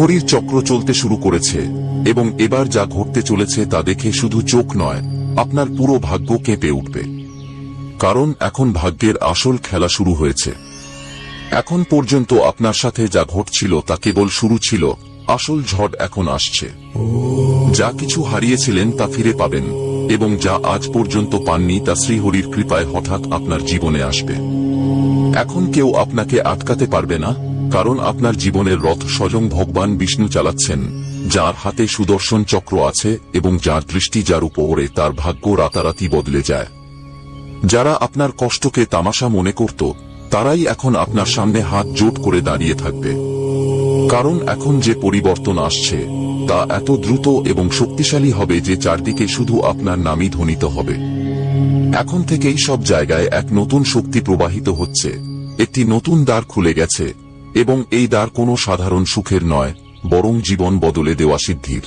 শ্রীহরির চক্র চলতে শুরু করেছে, এবং এবার যা ঘটতে চলেছে তা দেখে শুধু চোখ নয়, আপনার পুরো ভাগ্য কেঁপে উঠবে। কারণ এখন ভাগ্যের আসল খেলা শুরু হয়েছে। এখন পর্যন্ত আপনার সাথে যা ঘটছিল তা কেবল শুরু ছিল, আসল ঝড় এখন আসছে। যা কিছু হারিয়েছিলেন তা ফিরে পাবেন, এবং যা আজ পর্যন্ত পাননি তা শ্রীহরির কৃপায় হঠাৎ আপনার জীবনে আসবে। এখন কেউ আপনাকে আটকাতে পারবে না? কারণ আপনার জীবনের রথ স্বয়ং ভগবান বিষ্ণু চালাচ্ছেন, যার হাতে সুদর্শন চক্র আছে এবং যার দৃষ্টি যার উপরে তার ভাগ্য রাতারাতি বদলে যায়। যারা আপনার কষ্টকে তামাশা মনে করত, তারাই এখন আপনার সামনে হাত জোট করে দাঁড়িয়ে থাকবে। কারণ এখন যে পরিবর্তন আসছে, তা এত দ্রুত এবং শক্তিশালী হবে যে চারদিকে শুধু আপনার নামই ধ্বনিত হবে। এখন থেকেই সব জায়গায় এক নতুন শক্তি প্রবাহিত হচ্ছে, একটি নতুন দ্বার খুলে গেছে এবং এই দ্বার কোনো সাধারণ সুখের নয়, বরং জীবন বদলে দেওয়া সিদ্ধির।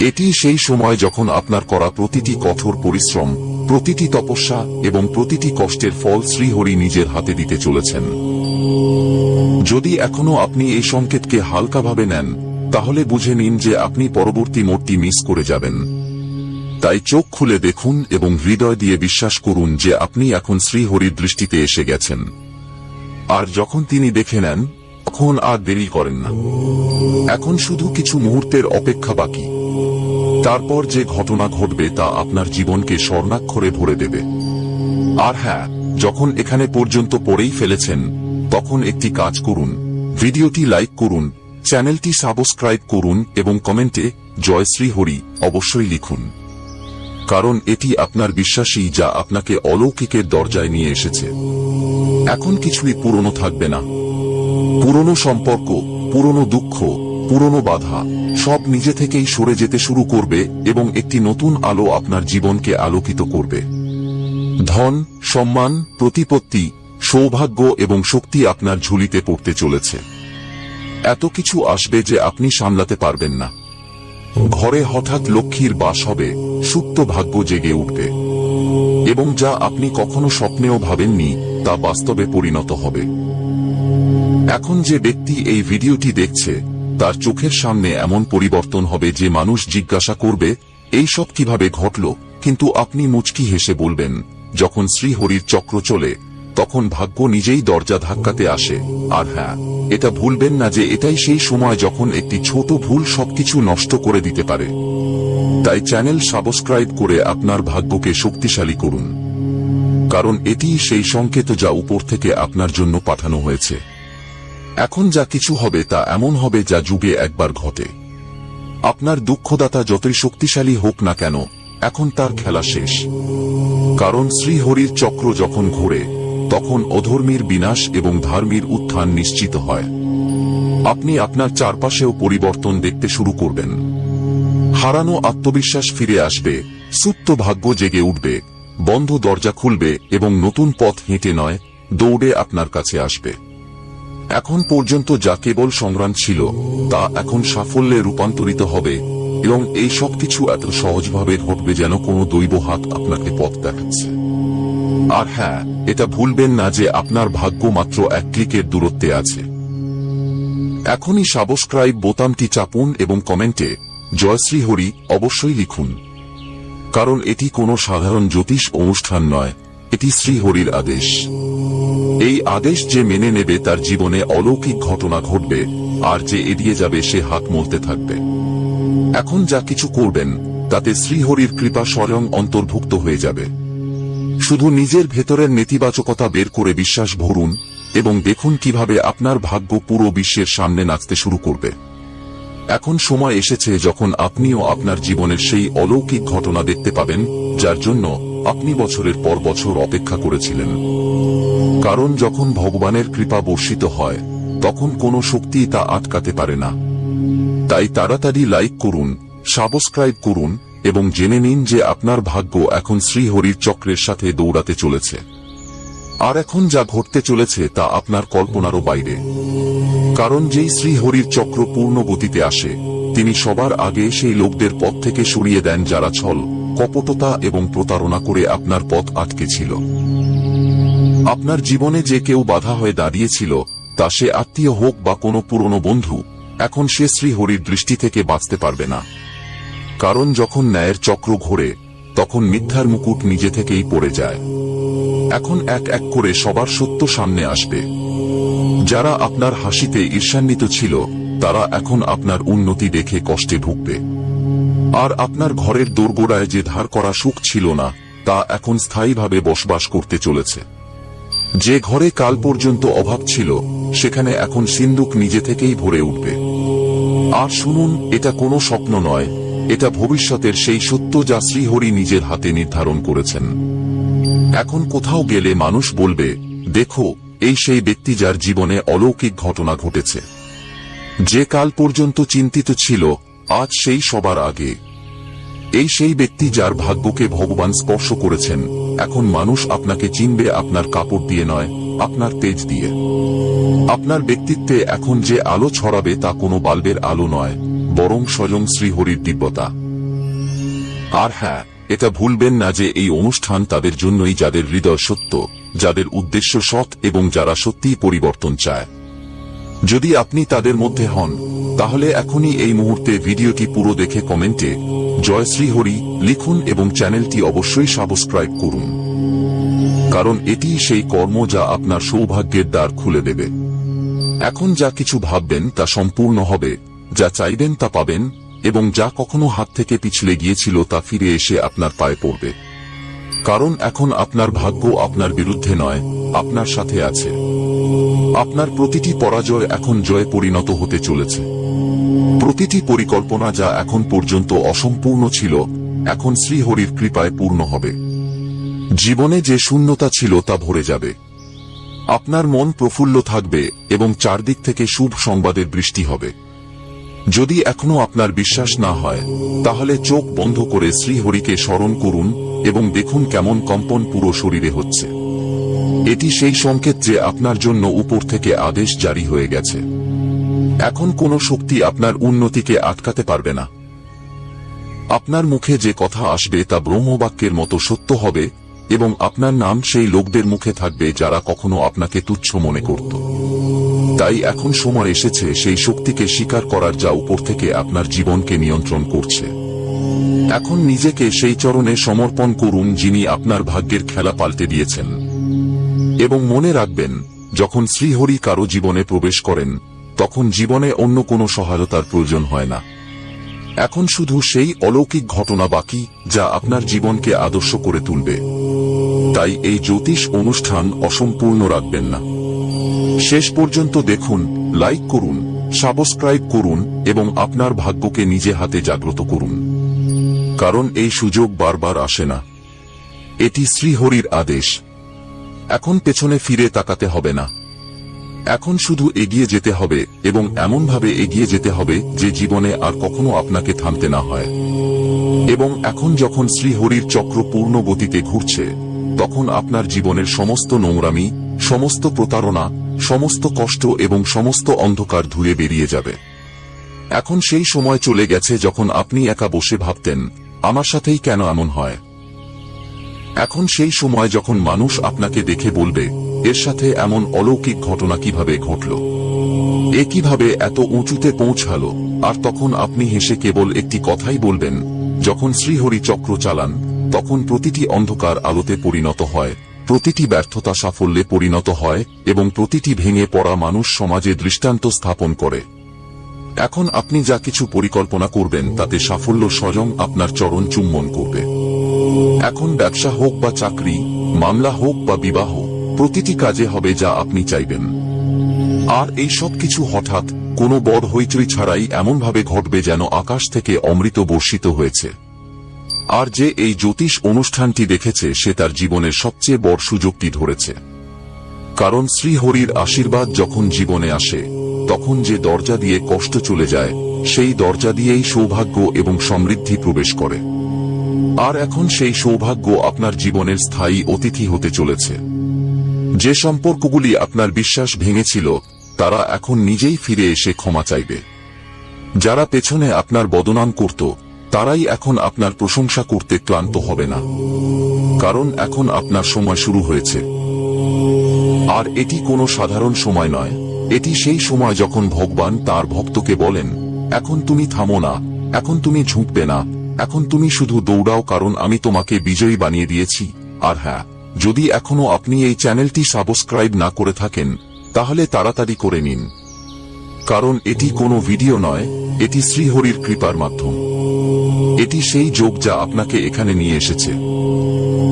এটি সেই সময় যখন আপনার করা প্রতিটি কঠোর পরিশ্রম, প্রতিটি তপস্যা এবং প্রতিটি কষ্টের ফল শ্রীহরি নিজের হাতে দিতে চলেছেন। যদি এখনও আপনি এই সংকেতকে হালকাভাবে নেন, তাহলে বুঝে নিন যে আপনি পরবর্তী মোড়টি মিস করে যাবেন। তাই চোখ খুলে দেখুন এবং হৃদয় দিয়ে বিশ্বাস করুন যে আপনি এখন শ্রীহরির দৃষ্টিতে এসে গেছেন। আর যখন তিনি দেখে নেন, তখন আর দেরি করেন না। এখন শুধু কিছু মুহূর্তের অপেক্ষা বাকি। তারপর যে ঘটনা ঘটবে তা আপনার জীবনকে স্বর্ণাক্ষরে ভরে দেবে। আর হ্যাঁ যখন এখানে পর্যন্ত পড়েই ফেলেছেন, তখন একটি কাজ করুন। ভিডিওটি লাইক করুন, চ্যানেলটি সাবস্ক্রাইব করুন এবং কমেন্টে জয়শ্রী হরি অবশ্যই লিখুন। কারণ এটি আপনার বিশ্বাসী যা আপনাকে অলৌকিকের দরজায় নিয়ে এসেছে। এখন কিছুই পুরনো থাকবে না। পুরনো সম্পর্ক, পুরনো দুঃখ, পুরনো বাধা, সব নিজে থেকেই সরে যেতে শুরু করবে এবং একটি নতুন আলো আপনার জীবনকে আলোকিত করবে। ধন, সম্মান, প্রতিপত্তি, সৌভাগ্য এবং শক্তি আপনার ঝুলিতে পড়তে চলেছে। এত কিছু আসবে যে আপনি সামলাতে পারবেন না। ঘরে হঠাৎ লক্ষ্মীর বাস হবে, সুপ্ত ভাগ্য জেগে উঠবে। এবং যা আপনি কখনো স্বপ্নেও ভাবেননি, তা বাস্তবে পরিণত হবে। এখন যে ব্যক্তি এই ভিডিওটি দেখছে, তার চোখের সামনে এমন পরিবর্তন হবে যে মানুষ জিজ্ঞাসা করবে, এই সব কীভাবে ঘটল? কিন্তু আপনি মুচকি হেসে বলবেন, যখন শ্রীহরির চক্র চলে তখন ভাগ্য নিজেই দরজা ধাক্কাতে আসে। আর হ্যাঁ এটা ভুলবেন না যে এটাই সেই সময় যখন একটি ছোট ভুল সবকিছু নষ্ট করে দিতে পারে। তাই চ্যানেল সাবস্ক্রাইব করে আপনার ভাগ্যকে শক্তিশালী করুন। কারণ এটি সেই সংকেত যা উপর থেকে আপনার জন্য পাঠানো হয়েছে। এখন যা কিছু হবে তা এমন হবে যা যুগে একবার ঘটে। আপনার দুঃখদাতা যতই শক্তিশালী হোক না কেন, এখন তার খেলা শেষ। কারণ শ্রীহরির চক্র যখন ঘোরে তখন অধর্মীর বিনাশ এবং ধার্মীর উত্থান নিশ্চিত হয়। আপনি আপনার চারপাশেও পরিবর্তন দেখতে শুরু করবেন। হারানো আত্মবিশ্বাস ফিরে আসবে, সুপ্ত ভাগ্য জেগে উঠবে, বন্ধ দরজা খুলবে এবং নতুন পথ হেঁটে নয়, দৌড়ে আপনার কাছে আসবে। এখন পর্যন্ত যা কেবল সংগ্রাম ছিল, তা এখন সাফল্যে রূপান্তরিত হবে এবং এই সব কিছু এত সহজভাবে ঘটবে যেন কোনো দৈব হাত আপনাকে পথ দেখাচ্ছে। আর হ্যাঁ এটা ভুলবেন না যে আপনার ভাগ্য মাত্র এক ক্লিকের দূরত্বে আছে। এখনই সাবস্ক্রাইব বোতামটি চাপুন এবং কমেন্টে, জয়শ্রী হরি অবশ্যই লিখুন। কারণ এটি কোনো সাধারণ জ্যোতিষ অনুষ্ঠান নয়, এটি শ্রীহরির আদেশ। এই আদেশ যে মেনে নেবে তার জীবনে অলৌকিক ঘটনা ঘটবে, আর যে এড়িয়ে যাবে সে হাত মলতে থাকবে। এখন যা কিছু করবেন, তাতে শ্রীহরির কৃপা স্বয়ং অন্তর্ভুক্ত হয়ে যাবে। শুধু নিজের ভেতরের নেতিবাচকতা বের করে বিশ্বাস ভরুন এবং দেখুন কীভাবে আপনার ভাগ্য পুরো বিশ্বের সামনে নাচতে শুরু করবে। এখন সময় এসেছে যখন আপনিও আপনার জীবনের সেই অলৌকিক ঘটনা দেখতে পাবেন, যার জন্য আপনি বছরের পর বছর অপেক্ষা করেছিলেন। কারণ যখন ভগবানের কৃপা বর্ষিত হয়, তখন কোনো শক্তি তা আটকাতে পারে না। তাই তাড়াতাড়ি লাইক করুন সাবস্ক্রাইব করুন এবং জেনে নিন যে আপনার ভাগ্য এখন শ্রীহরির চক্রের সাথে দৌড়াতে চলেছে। আর এখন যা ঘটতে চলেছে তা আপনার কল্পনারও বাইরে। কারণ যেই শ্রীহরির চক্র পূর্ণ গতিতে আসে, তিনি সবার আগে সেই লোকদের পথ থেকে সরিয়ে দেন যারা ছল, কপটতা এবং প্রতারণা করে আপনার পথ আটকে ছিল। আপনার জীবনে যে কেউ বাধা হয়ে দাঁড়িয়েছিল, তা সে আত্মীয় হোক বা কোনো পুরনো বন্ধু, এখন সে শ্রীহরির দৃষ্টি থেকে বাঁচতে পারবে না। কারণ যখন ন্যায়ের চক্র ঘোরে, তখন মিথ্যার মুকুট নিজে থেকেই পড়ে যায়। এখন এক এক করে সবার সত্য সামনে আসবে। যারা আপনার হাসিতে ঈর্ষান্বিত ছিল, তারা এখন আপনার উন্নতি দেখে কষ্টে ভুগবে। আর আপনার ঘরের দোরগোড়ায় যে ধার করা সুখ ছিল না, তা এখন স্থায়ীভাবে বসবাস করতে চলেছে। যে ঘরে কাল পর্যন্ত অভাব ছিল, সেখানে এখন সিন্দুক নিজে থেকেই ভরে উঠবে। আর শুনুন, এটা কোনো স্বপ্ন নয় এটা ভবিষ্যতের সেই সত্য যা শ্রীহরি নিজের হাতে নির্ধারণ করেছেন। এখন কোথাও গেলে মানুষ বলবে, দেখো, এই সেই ব্যক্তি যার জীবনে অলৌকিক ঘটনা ঘটেছে। যে কাল পর্যন্ত চিন্তিত ছিল, আজ সেই সবার আগে। এই সেই ব্যক্তি যার ভাগ্যকে ভগবান স্পর্শ করেছেন, এখন মানুষ আপনাকে চিনবে আপনার কাপড় দিয়ে নয়, আপনার তেজ দিয়ে। আপনার ব্যক্তিত্বে এখন যে আলো ছড়াবে তা কোনো বাল্বের আলো নয়। বরং স্বয়ং শ্রীহরির দিব্যতা। আর হ্যাঁ এটা ভুলবেন না যে এই অনুষ্ঠান তাদের জন্যই যাদের হৃদয় সত্য, যাদের উদ্দেশ্য সৎ এবং যারা সত্যিই পরিবর্তন চায়। যদি আপনি তাদের মধ্যে হন, তাহলে এখনই এই মুহূর্তে ভিডিওটি পুরো দেখে কমেন্টে জয় শ্রীহরি লিখুন এবং চ্যানেলটি অবশ্যই সাবস্ক্রাইব করুন। কারণ এটি সেই কর্ম যা আপনার সৌভাগ্যের দ্বার খুলে দেবে। এখন যা কিছু ভাববেন তা সম্পূর্ণ হবে যা চাইবেন তা পাবেন, এবং যা কখনো হাত থেকে পিছলে গিয়েছিল তা ফিরে এসে আপনার পায়ে পড়বে। কারণ এখন আপনার ভাগ্য আপনার বিরুদ্ধে নয়, আপনার সাথে আছে। আপনার প্রতিটি পরাজয় এখন জয়ে পরিণত হতে চলেছে। প্রতিটি পরিকল্পনা যা এখন পর্যন্ত অসম্পূর্ণ ছিল, এখন শ্রীহরির কৃপায় পূর্ণ হবে। জীবনে যে শূন্যতা ছিল তা ভরে যাবে। আপনার মন প্রফুল্ল থাকবে, এবং চারদিক থেকে শুভ সংবাদের বৃষ্টি হবে। যদি এখনও আপনার বিশ্বাস না হয়, তাহলে চোখ বন্ধ করে শ্রীহরিকে স্মরণ করুন এবং দেখুন কেমন কম্পন পুরো শরীরে হচ্ছে। এটি সেই সংকেত যে আপনার জন্য উপর থেকে আদেশ জারি হয়ে গেছে। এখন কোনো শক্তি আপনার উন্নতিকে আটকাতে পারবে না। আপনার মুখে যে কথা আসবে তা ব্রহ্মবাক্যের মতো সত্য হবে এবং আপনার নাম সেই লোকদের মুখে থাকবে যারা কখনো আপনাকে তুচ্ছ মনে করত। তাই এখন সময় এসেছে সেই শক্তিকে স্বীকার করার যা উপর থেকে আপনার জীবনকে নিয়ন্ত্রণ করছে। এখন নিজেকে সেই চরণে সমর্পণ করুন যিনি আপনার ভাগ্যের খেলা পাল্টে দিয়েছেন। এবং মনে রাখবেন, যখন শ্রীহরি কারও জীবনে প্রবেশ করেন, তখন জীবনে অন্য কোনো সহায়তার প্রয়োজন হয় না। এখন শুধু সেই অলৌকিক ঘটনা বাকি, যা আপনার জীবনকে আদর্শ করে তুলবে। তাই এই জ্যোতিষ অনুষ্ঠান অসম্পূর্ণ রাখবেন না। শেষ পর্যন্ত দেখুন লাইক করুন সাবস্ক্রাইব করুন এবং আপনার ভাগ্যকে নিজে হাতে জাগ্রত করুন। কারণ এই সুযোগ বারবার আসে না। এটি শ্রীহরির আদেশ। এখন পেছনে ফিরে তাকাতে হবে না। এখন শুধু এগিয়ে যেতে হবে এবং এমনভাবে এগিয়ে যেতে হবে যে জীবনে আর কখনো আপনাকে থামতে না হয়। এবং এখন যখন শ্রীহরির চক্র পূর্ণ গতিতে ঘুরছে, তখন আপনার জীবনের সমস্ত নোংরামি, সমস্ত প্রতারণা সমস্ত কষ্ট এবং সমস্ত অন্ধকার ধুয়ে বেরিয়ে যাবে। এখন সেই সময় চলে গেছে যখন আপনি একা বসে ভাবতেন, আমার সাথেই কেন এমন হয়? এখন সেই সময় যখন মানুষ আপনাকে দেখে বলবে, এর সাথে এমন অলৌকিক ঘটনা কীভাবে ঘটল? এ কীভাবে এত উঁচুতে পৌঁছালো? আর তখন আপনি হেসে কেবল একটি কথাই বলবেন, যখন শ্রীহরি চক্র চালান, তখন প্রতিটি অন্ধকার আলোতে পরিণত হয়। প্রতিটি ব্যর্থতা সাফল্যে পরিণত হয় এবং প্রতিটি ভেঙে পড়া মানুষ সমাজে দৃষ্টান্ত স্থাপন করে। এখন আপনি যা কিছু পরিকল্পনা করবেন, তাতে সাফল্য স্বয়ং আপনার চরণ চুম্বন করবে। এখন ব্যবসা হোক বা চাকরি, মামলা হোক বা বিবাহ, প্রতিটি কাজে হবে যা আপনি চাইবেন। আর এই সব কিছু হঠাৎ কোনো বড় হইচই ছাড়াই এমনভাবে ঘটবে যেন আকাশ থেকে অমৃত বর্ষিত হয়েছে। আর যে এই জ্যোতিষ অনুষ্ঠানটি দেখেছে, সে তার জীবনের সবচেয়ে বড় সুযোগটি ধরেছে। কারণ শ্রীহরির আশীর্বাদ যখন জীবনে আসে, তখন যে দরজা দিয়ে কষ্ট চলে যায়, সেই দরজা দিয়েই সৌভাগ্য এবং সমৃদ্ধি প্রবেশ করে। আর এখন সেই সৌভাগ্য আপনার জীবনের স্থায়ী অতিথি হতে চলেছে। যে সম্পর্কগুলি আপনার বিশ্বাস ভেঙেছিল, তারা এখন নিজেই ফিরে এসে ক্ষমা চাইবে। যারা পেছনে আপনার বদনাম করত তারাই এখন আপনার প্রশংসা করতে ক্লান্ত হবে না। কারণ এখন আপনার সময় শুরু হয়েছে। আর এটি কোনো সাধারণ সময় নয়। এটি সেই সময় যখন ভগবান তার ভক্তকে বলেন, এখন তুমি থামো না। এখন তুমি ঝুঁকবে না। এখন তুমি শুধু দৌড়াও কারণ আমি তোমাকে বিজয়ী বানিয়ে দিয়েছি। আর হ্যাঁ যদি এখনও আপনি এই চ্যানেলটি সাবস্ক্রাইব না করে থাকেন, তাহলে তাড়াতাড়ি করে নিন। কারণ এটি কোনো ভিডিও নয়, এটি শ্রীহরির কৃপার মাধ্যম। এটি সেই যোগ যা আপনাকে এখানে নিয়ে এসেছে।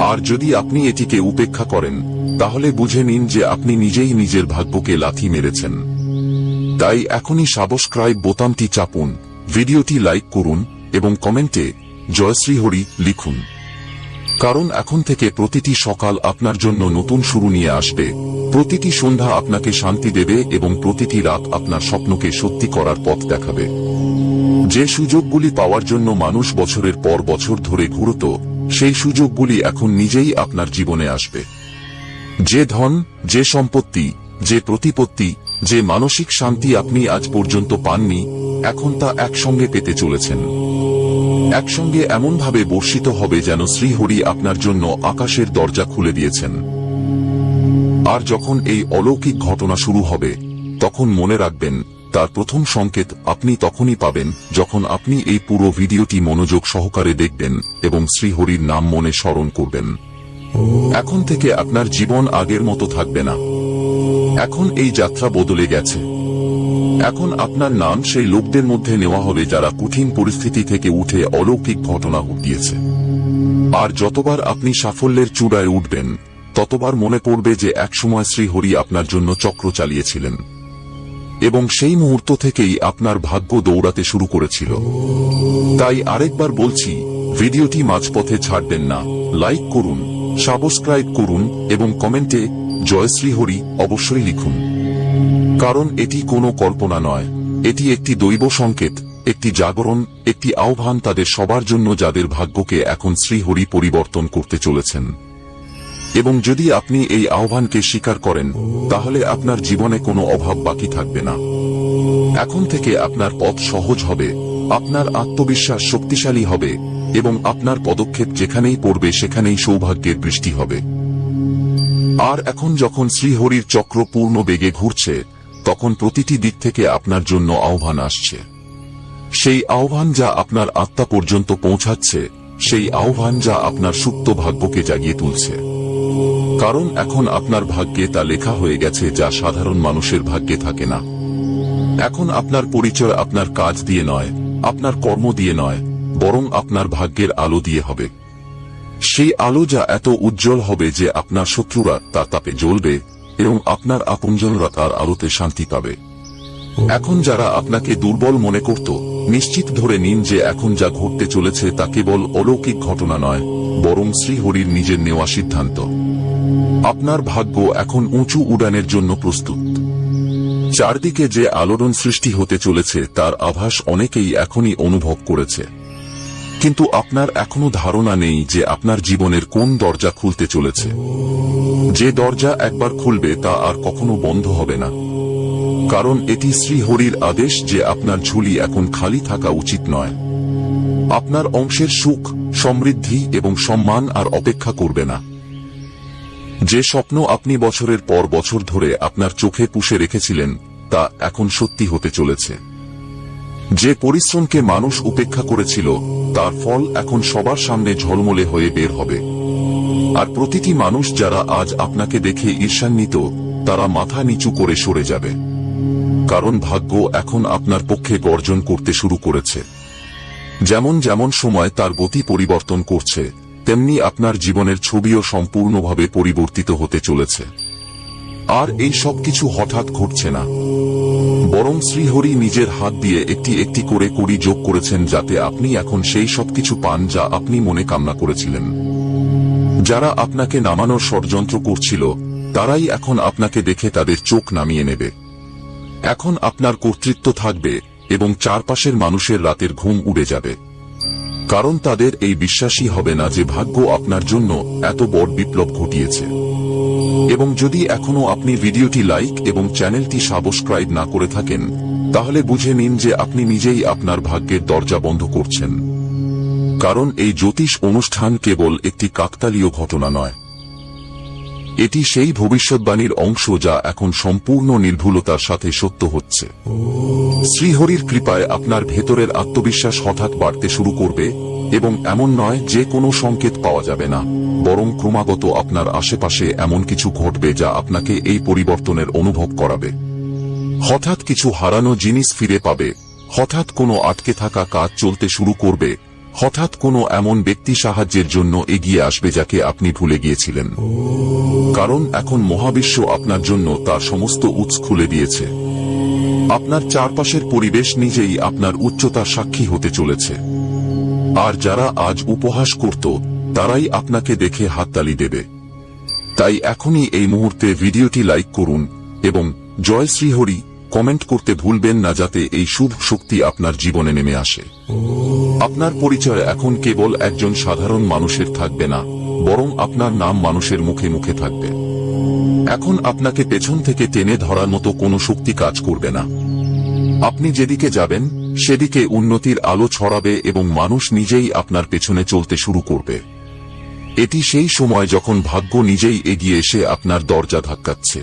আর যদি আপনি এটিকে উপেক্ষা করেন, তাহলে বুঝে নিন যে আপনি নিজেই নিজের ভাগ্যকে লাথি মেরেছেন। তাই এখনই সাবস্ক্রাইব বোতামটি চাপুন, ভিডিওটি লাইক করুন, এবং কমেন্টে জয়শ্রী হরি লিখুন। কারণ এখন থেকে প্রতিটি সকাল আপনার জন্য নতুন শুরু নিয়ে আসবে। প্রতিটি সন্ধ্যা আপনাকে শান্তি দেবে এবং প্রতিটি রাত আপনার স্বপ্নকে সত্যি করার পথ দেখাবে। যে সুযোগগুলি পাওয়ার জন্য মানুষ বছরের পর বছর ধরে ঘুরত, সেই সুযোগগুলি এখন নিজেই আপনার জীবনে আসবে। যে ধন, যে সম্পত্তি, যে প্রতিপত্তি, যে মানসিক শান্তি আপনি আজ পর্যন্ত পাননি, এখন তা একসঙ্গে পেতে চলেছেন। একসঙ্গে এমনভাবে বর্ষিত হবে যেন শ্রীহরি আপনার জন্য আকাশের দরজা খুলে দিয়েছেন। আর যখন এই অলৌকিক ঘটনা শুরু হবে, তখন মনে রাখবেন, তার প্রথম সংকেত আপনি তখনই পাবেন যখন আপনি এই পুরো ভিডিওটি মনোযোগ সহকারে দেখবেন এবং শ্রীহরির নাম মনে স্মরণ করবেন। এখন থেকে আপনার জীবন আগের মতো থাকবে না। এখন এই যাত্রা বদলে গেছে। এখন আপনার নাম সেই লোকদের মধ্যে নেওয়া হবে যারা কঠিন পরিস্থিতি থেকে উঠে অলৌকিক ঘটনা ঘটিয়েছে। আর যতবার আপনি সাফল্যের চূড়ায় উঠবেন, ততবার মনে পড়বে যে একসময় শ্রীহরি আপনার জন্য চক্র চালিয়েছিলেন। এবং সেই মুহূর্ত থেকেই আপনার ভাগ্য দৌড়াতে শুরু করেছিল। তাই আরেকবার বলছি, ভিডিওটি মাঝপথে ছাড়বেন না। লাইক করুন, সাবস্ক্রাইব করুন এবং কমেন্টে জয় শ্রীহরি অবশ্যই লিখুন। কারণ এটি কোনো কল্পনা নয়। এটি একটি দৈব সংকেত, একটি জাগরণ, একটি আহ্বান তাদের সবার জন্য যাদের ভাগ্যকে এখন শ্রীহরি পরিবর্তন করতে চলেছেন। এবং যদি আপনি এই আহ্বানকে স্বীকার করেন, তাহলে আপনার জীবনে কোনো অভাব বাকি থাকবে না। এখন থেকে আপনার পথ সহজ হবে, আপনার আত্মবিশ্বাস শক্তিশালী হবে, এবং আপনার পদক্ষেপ যেখানেই পড়বে সেখানেই সৌভাগ্যের বৃষ্টি হবে। আর এখন যখন শ্রীহরির চক্র পূর্ণ বেগে ঘুরছে তখন প্রতিটি দিক থেকে আপনার জন্য আহ্বান আসছে। সেই আহ্বান যা আপনার আত্মা পর্যন্ত পৌঁছাচ্ছে, সেই আহ্বান যা আপনার সুপ্ত ভাগ্যকে জাগিয়ে তুলছে। কারণ এখন আপনার ভাগ্যে তা লেখা হয়ে গেছে যা সাধারণ মানুষের ভাগ্যে থাকে না। এখন আপনার পরিচয় আপনার কাজ দিয়ে নয়, আপনার কর্ম দিয়ে নয়, বরং আপনার ভাগ্যের আলো দিয়ে হবে। সেই আলো যা এত উজ্জ্বল হবে যে আপনার শত্রুরা তার তাপে জ্বলবে এবং আপনার আপনজনরা তার আলোতে শান্তি পাবে। এখন যারা আপনাকে দুর্বল মনে করত, নিশ্চিত ধরে নিন যে এখন যা ঘটতে চলেছে তা কেবল অলৌকিক ঘটনা নয়, বরং শ্রীহরির নিজের নেওয়া সিদ্ধান্ত। আপনার ভাগ্য এখন উঁচু উড়ানের জন্য প্রস্তুত। চারদিকে যে আলোড়ন সৃষ্টি হতে চলেছে, তার আভাস অনেকেই এখনই অনুভব করেছে। কিন্তু আপনার এখনও ধারণা নেই যে আপনার জীবনের কোন দরজা খুলতে চলেছে। যে দরজা একবার খুলবে তা আর কখনো বন্ধ হবে না। কারণ এটি শ্রীহরির আদেশ যে আপনার ঝুলি এখন খালি থাকা উচিত নয়। আপনার অংশের সুখ, সমৃদ্ধি এবং সম্মান আর অপেক্ষা করবে না। যে স্বপ্ন আপনি বছরের পর বছর ধরে আপনার চোখে পুষে রেখেছিলেন, তা এখন সত্যি হতে চলেছে। যে পরিশ্রমকে মানুষ উপেক্ষা করেছিল, তার ফল এখন সবার সামনে ঝলমলে হয়ে বের হবে। আর প্রতিটি মানুষ যারা আজ আপনাকে দেখে ঈর্ষান্বিত, তারা মাথা নিচু করে সরে যাবে। কারণ ভাগ্য এখন আপনার পক্ষে গর্জন করতে শুরু করেছে। যেমন যেমন সময় তার গতি পরিবর্তন করছে, তেমনি আপনার জীবনের ছবিও সম্পূর্ণভাবে পরিবর্তিত হতে চলেছে। আর এই সব কিছু হঠাৎ ঘটছে না। বরং শ্রীহরি নিজের হাত দিয়ে একটি একটি করে কড়ি যোগ করেছেন যাতে আপনি এখন সেই সবকিছু পান যা আপনি মনে কামনা করেছিলেন। যারা আপনাকে নামানোর ষড়যন্ত্র করছিল, তারাই এখন আপনাকে দেখে তাদের চোখ নামিয়ে নেবে। এখন আপনার কর্তৃত্ব থাকবে এবং চারপাশের মানুষের রাতের ঘুম উড়ে যাবে। কারণ তাদের এই বিশ্বাসই হবে না যে ভাগ্য আপনার জন্য এত বড় বিপ্লব ঘটিয়েছে। এবং যদি এখনও আপনি ভিডিওটি লাইক এবং চ্যানেলটি সাবস্ক্রাইব না করে থাকেন, তাহলে বুঝে নিন যে আপনি নিজেই আপনার ভাগ্যের দরজা বন্ধ করছেন। কারণ এই জ্যোতিষ অনুষ্ঠান কেবল একটি কাকতালীয় ঘটনা নয়। এটি সেই ভবিষ্যৎবাণীর অংশ যা এখন সম্পূর্ণ নির্ভুলতার সাথে সত্য হচ্ছে। শ্রীহরির কৃপায় আপনার ভেতরের আত্মবিশ্বাস হঠাৎ বাড়তে শুরু করবে এবং এমন নয় যে কোনো সংকেত পাওয়া যাবে না, বরং ক্রমাগত আপনার আশেপাশে এমন কিছু ঘটবে যা আপনাকে এই পরিবর্তনের অনুভব করাবে। হঠাৎ কিছু হারানো জিনিস ফিরে পাবে, হঠাৎ কোনো আটকে থাকা কাজ চলতে শুরু করবে হঠাৎ কোনো এমন ব্যক্তি সাহায্যের জন্য এগিয়ে আসবে যাকে আপনি ভুলে গিয়েছিলেন। কারণ এখন মহাবিশ্ব আপনার জন্য তার সমস্ত উৎস খুলে দিয়েছে। আপনার চারপাশের পরিবেশ নিজেই আপনার উচ্চতার সাক্ষী হতে চলেছে। আর যারা আজ উপহাস করত, তারাই আপনাকে দেখে হাততালি দেবে। তাই এখনই এই মুহূর্তে ভিডিওটি লাইক করুন এবং জয় শ্রীহরি কমেন্ট করতে ভুলবেন না যাতে এই শুভ শক্তি আপনার জীবনে নেমে আসে। আপনার পরিচয় এখন কেবল একজন সাধারণ মানুষের থাকবে না, বরং আপনার নাম মানুষের মুখে মুখে থাকবে। এখন আপনাকে পেছন থেকে টেনে ধরার মতো কোনো শক্তি কাজ করবে না। আপনি যেদিকে যাবেন, সেদিকে উন্নতির আলো ছড়াবে এবং মানুষ নিজেই আপনার পেছনে চলতে শুরু করবে। এটি সেই সময় যখন ভাগ্য নিজেই এগিয়ে এসে আপনার দরজা ধাক্কাচ্ছে।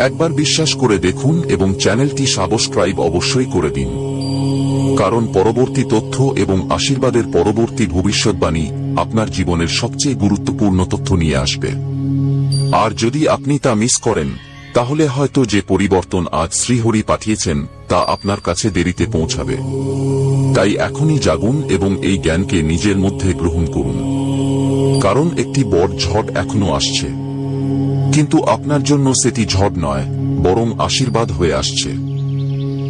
একবার বিশ্বাস করে দেখুন এবং চ্যানেলটি সাবস্ক্রাইব অবশ্যই করে দিন। কারণ পরবর্তী তথ্য এবং আশীর্বাদের পরবর্তী ভবিষ্যৎবাণী আপনার জীবনের সবচেয়ে গুরুত্বপূর্ণ তথ্য নিয়ে আসবে। আর যদি আপনি তা মিস করেন, তাহলে হয়তো যে পরিবর্তন আজ শ্রীহরি পাঠিয়েছেন তা আপনার কাছে দেরিতে পৌঁছাবে। তাই এখনই জাগুন এবং এই জ্ঞানকে নিজের মধ্যে গ্রহণ করুন। কারণ একটি বড় ঝড় এখনও আসছে। কিন্তু আপনার জন্য সেটি ঝড় নয়, বরং আশীর্বাদ হয়ে আসছে।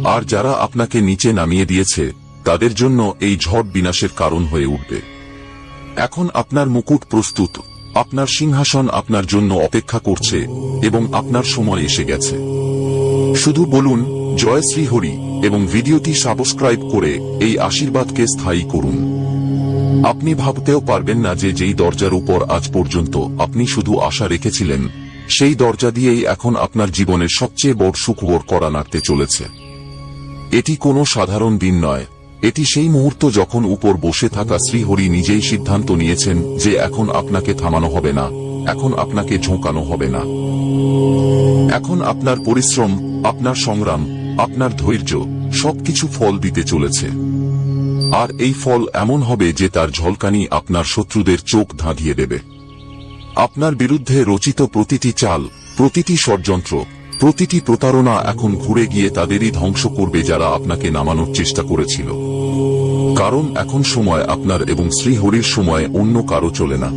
আর যারা আপনাকে নিচে নামিয়ে দিয়েছে, তাদের জন্য এই ঝড় বিনাশের কারণ হয়ে উঠবে। এখন আপনার মুকুট প্রস্তুত, আপনার সিংহাসন আপনার জন্য অপেক্ষা করছে, এবং আপনার সময় এসে গেছে। শুধু বলুন, জয় শ্রীহরি, এবং ভিডিওটি সাবস্ক্রাইব করে এই আশীর্বাদকে স্থায়ী করুন। আপনি ভাবতেও পারবেন না যে যেই দরজার উপর আজ পর্যন্ত আপনি শুধু আশা রেখেছিলেন সেই দরজা দিয়েই এখন আপনার জীবনের সবচেয়ে বড় সুখবর করা নাড়তে চলেছে। এটি কোনো সাধারণ দিন নয়। এটি সেই মুহূর্ত যখন উপর বসে থাকা শ্রীহরি নিজেই সিদ্ধান্ত নিয়েছেন যে এখন আপনাকে থামানো হবে না, এখন আপনাকে ঝোঁকানো হবে না। এখন আপনার পরিশ্রম, আপনার সংগ্রাম, আপনার ধৈর্য, সবকিছু ফল দিতে চলেছে। আর এই ফল এমন হবে যে তার ঝলকানি আপনার শত্রুদের চোখ ধাঁধিয়ে দেবে। আপনার বিরুদ্ধে রচিত প্রতিটি চাল, প্রতিটি ষড়যন্ত্র, প্রতিটি প্রতারণা এখন ঘুরে গিয়ে তাদেরই ধ্বংস করবে যারা আপনাকে নামানোর চেষ্টা করেছিল। কারণ এখন সময় আপনার এবং শ্রীহরির সময় অন্য কারও চলে না।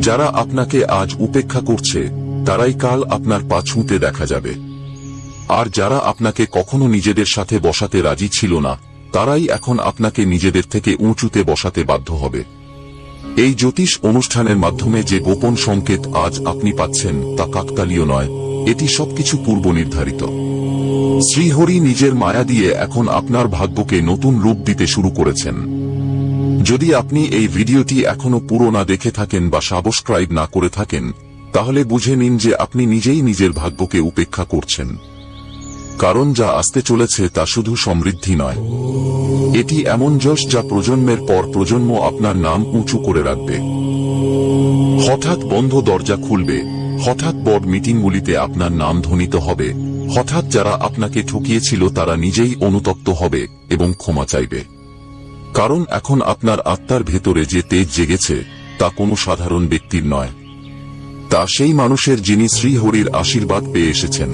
যারা আপনাকে আজ উপেক্ষা করছে, তারাই কাল আপনার পা ছুঁতে দেখা যাবে। আর যারা আপনাকে কখনো নিজেদের সাথে বসাতে রাজি ছিল না, তারাই এখন আপনাকে নিজেদের থেকে উঁচুতে বসাতে বাধ্য হবে। এই জ্যোতিষ অনুষ্ঠানের মাধ্যমে যে গোপন সংকেত আজ আপনি পাচ্ছেন তা কাকতালীয় নয়, এটি সবকিছু পূর্ব নির্ধারিত শ্রীহরি নিজের মায়া দিয়ে এখন আপনার ভাগ্যকে নতুন রূপ দিতে শুরু করেছেন। যদি আপনি এই ভিডিওটি এখনও পুরো না দেখে থাকেন বা সাবস্ক্রাইব না করে থাকেন, তাহলে বুঝে নিন যে আপনি নিজেই নিজের ভাগ্যকে উপেক্ষা করছেন। কারণ যা আসতে চলেছে তা শুধু সমৃদ্ধি নয়। এটি এমন যশ যা প্রজন্মের পর প্রজন্ম আপনার নাম উঁচু করে রাখবে। হঠাৎ বন্ধ দরজা খুলবে, হঠাৎ বড় মিটিংগুলিতে আপনার নাম ধ্বনিত হবে, হঠাৎ যারা আপনাকে ঠকিয়েছিল তারা নিজেই অনুতপ্ত হবে এবং ক্ষমা চাইবে। কারণ এখন আপনার আত্মার ভেতরে যে তেজ জেগেছে, তা কোনো সাধারণ ব্যক্তির নয়। তা সেই মানুষের যিনি শ্রীহরির আশীর্বাদ পেয়ে এসেছেন।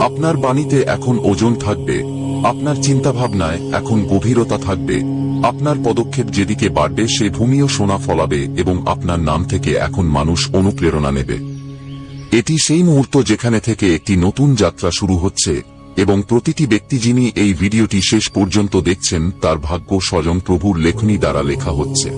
আপনার বাণীতে এখন ওজন থাকবে, আপনার চিন্তাভাবনায় এখন গভীরতা থাকবে, আপনার পদক্ষেপ যেদিকে বাড়বে সে ভূমিও সোনা ফলাবে এবং আপনার নাম থেকে এখন মানুষ অনুপ্রেরণা নেবে। এটি সেই মুহূর্ত যেখানে থেকে একটি নতুন যাত্রা শুরু হচ্ছে। এবং প্রতিটি ব্যক্তি যিনি এই ভিডিওটি শেষ পর্যন্ত দেখছেন, তার ভাগ্য স্বয়ং প্রভুর লেখনী দ্বারা লেখা হচ্ছে।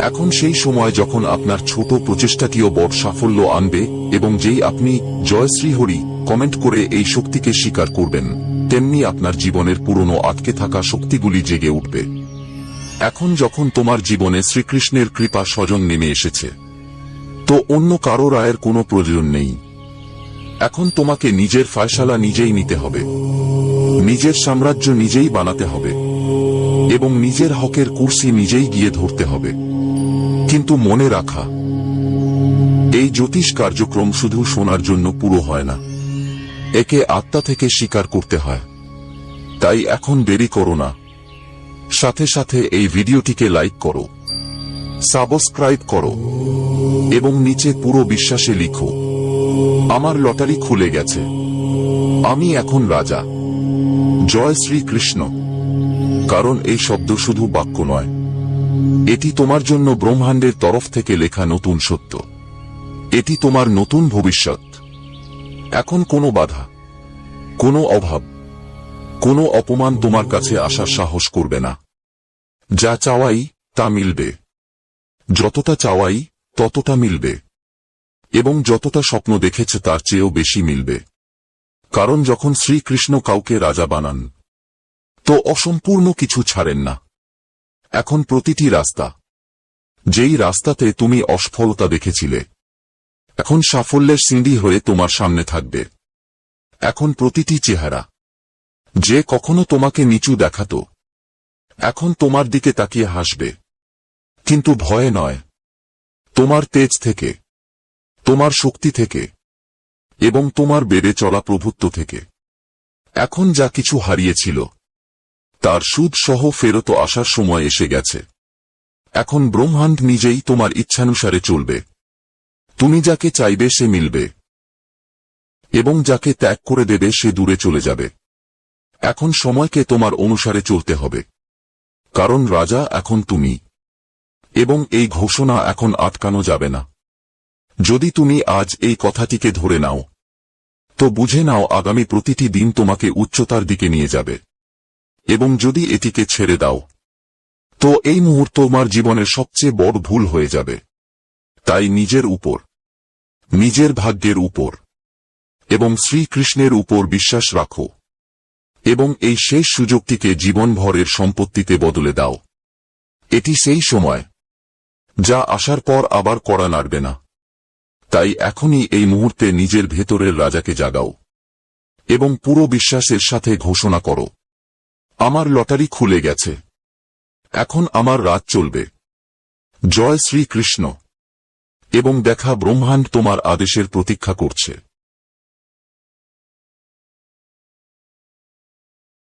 এখন সেই সময় যখন আপনার ছোট প্রচেষ্টাটিও বড় সাফল্য আনবে এবং যেই আপনি জয় শ্রীহরি কমেন্ট করে এই শক্তিকে স্বীকার করবেন, তেমনি আপনার জীবনের পুরনো আটকে থাকা শক্তিগুলি জেগে উঠবে। এখন যখন তোমার জীবনে শ্রীকৃষ্ণের কৃপা স্বজন নেমে এসেছে, তো অন্য কারও রায়ের কোনো প্রয়োজন নেই। এখন তোমাকে নিজের ফয়সালা নিজেই নিতে হবে। নিজের সাম্রাজ্য নিজেই বানাতে হবে। এবং নিজের হকের কুর্সি নিজেই গিয়ে ধরতে হবে। কিন্তু মনে রাখা, এই জ্যোতিষ কার্যক্রম শুধু শোনার জন্য পুরো হয় না। একে আত্মা থেকে স্বীকার করতে হয়। তাই এখন দেরি করো না। সাথে সাথে এই ভিডিওটিকে লাইক করো। সাবস্ক্রাইব করো। এবং নিচে পুরো বিশ্বাসে লিখো। আমার লটারি খুলে গেছে। আমি এখন রাজা। জয় শ্রীকৃষ্ণ। কারণ এই শব্দ শুধু বাক্য নয়। এটি তোমার জন্য ব্রহ্মাণ্ডের তরফ থেকে লেখা নতুন সত্য। এটি তোমার নতুন ভবিষ্যৎ। এখন কোনো বাধা, কোনো অভাব, কোনো অপমান তোমার কাছে আসার সাহস করবে না। যা চাওয়াই তা মিলবে। যতটা চাওয়াই ততটা মিলবে। এবং যতটা স্বপ্ন দেখেছে তার চেয়েও বেশি মিলবে। কারণ যখন শ্রীকৃষ্ণ কাউকে রাজা বানান, তো অসম্পূর্ণ কিছু ছাড়েন না। এখন প্রতিটি রাস্তা, যেই রাস্তাতে তুমি অসফলতা দেখেছিলে, এখন সাফল্যের সিঁড়ি হয়ে তোমার সামনে থাকবে। এখন প্রতিটি চেহারা, যে কখনো তোমাকে নিচু দেখাত, এখন তোমার দিকে তাকিয়ে হাসবে। কিন্তু ভয়ে নয়, তোমার তেজ থেকে তোমার শক্তি থেকে এবং তোমার বেড়ে চলা প্রভুত্ব থেকে। এখন যা কিছু হারিয়েছিল, তার সুদ সহ ফেরত আসার সময় এসে গেছে। এখন ব্রহ্মাণ্ড নিজেই তোমার ইচ্ছানুসারে চলবে। তুমি যাকে চাইবে সে মিলবে, এবং যাকে ত্যাগ করে দেবে সে দূরে চলে যাবে। এখন সময়কে তোমার অনুসারে চলতে হবে, কারণ রাজা এখন তুমি, এবং এই ঘোষণা এখন আটকানো যাবে না। যদি তুমি আজ এই কথাটিকে ধরে নাও, তো বুঝে নাও আগামী প্রতিটি দিন তোমাকে উচ্চতার দিকে নিয়ে যাবে। এবং যদি এটিকে ছেড়ে দাও, তো এই মুহূর্ত তোমার জীবনের সবচেয়ে বড় ভুল হয়ে যাবে। তাই নিজের উপর, নিজের ভাগ্যের উপর, এবং শ্রীকৃষ্ণের উপর বিশ্বাস রাখো, এবং এই শেষ সুযোগটিকে জীবনভরের সম্পত্তিতে বদলে দাও। এটি সেই সময়, যা আসার পর আবার করা নাড়বে না। তাই এখনই এই মুহূর্তে নিজের ভেতরের রাজাকে জাগাও এবং পুরো বিশ্বাসের সাথে ঘোষণা করো। আমার লটারি খুলে গেছে। এখন আমার রাত চলবে। জয় শ্রীকৃষ্ণ। এবং দেখা ব্রহ্মাণ্ড তোমার আদেশের প্রতীক্ষা করছে।